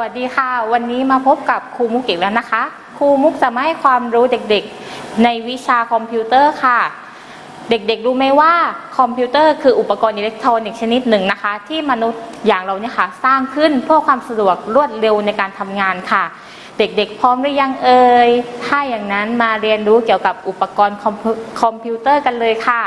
วัสดีค่ะ วันนี้มาพบกับครูมุกอีกแล้วนะคะ ครูมุกจะมาให้ความรู้เด็กๆ ในวิชาคอมพิวเตอร์ค่ะ เด็กๆรู้ไหมว่าคอมพิวเตอร์คืออุปกรณ์อิเล็กทรอนิกส์ชนิดหนึ่งนะคะ ที่มนุษย์อย่างเราเนี่ยค่ะสร้างขึ้นเพื่อความสะดวกรวดเร็วในการทำงานค่ะ เด็กๆ พร้อมหรือยังเอ่ยถ้าอย่างนั้นมาเรียนรู้เกี่ยวกับอุปกรณ์คอมพิวเตอร์กันเลยค่ะ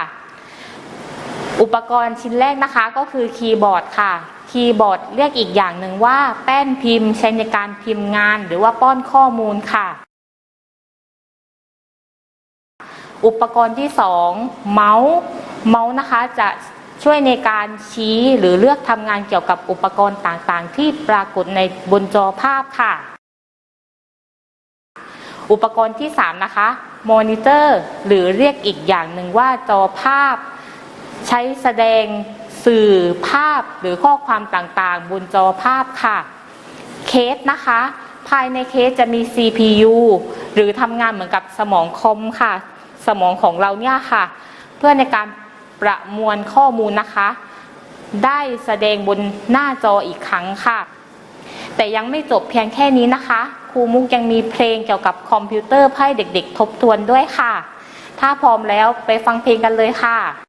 อุปกรณ์ชิ้นแรกนะคะก็คือคีย์บอร์ดค่ะ คีย์บอร์ดเรียกอีกอย่างหนึ่งว่า แป้นพิมพ์ ใช้ในการพิมพ์งาน หรือว่าป้อนข้อมูลค่ะ อุปกรณ์ที่สองเมาส์ เมาส์นะคะจะช่วยในการชี้หรือเลือกทำงานเกี่ยวกับอุปกรณ์ต่างๆ ที่ปรากฏในบนจอภาพค่ะ อุปกรณ์ที่ 3 นะคะ มอนิเตอร์ หรือเรียกอีกอย่างหนึ่งว่าจอภาพ ใช้แสดงสื่อภาพหรือข้อความต่างๆ บนจอภาพค่ะ เคสนะคะ ภายในเคสจะมี CPU หรือทำงานเหมือนกับสมองคอมค่ะ สมองของเราเนี่ยค่ะ เพื่อในการประมวลข้อมูลนะคะ ได้แสดงบนหน้าจออีกครั้งค่ะ แต่ยังไม่จบเพียงแค่นี้นะคะ ครูมุกยังมีเพลงเกี่ยวกับคอมพิวเตอร์ให้เด็กๆ ทบทวนด้วยค่ะ ถ้าพร้อมแล้วไปฟังเพลงกันเลยค่ะ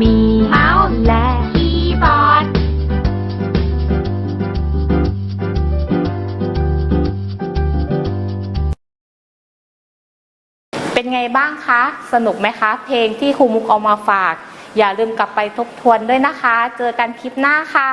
มีเมาส์และคีย์บอร์ด เป็นไงบ้างคะ สนุกไหมคะ เพลงที่ครูมุกเอามาฝาก อย่าลืมกลับไปทบทวนด้วยนะคะ เจอกันคลิปหน้าค่ะ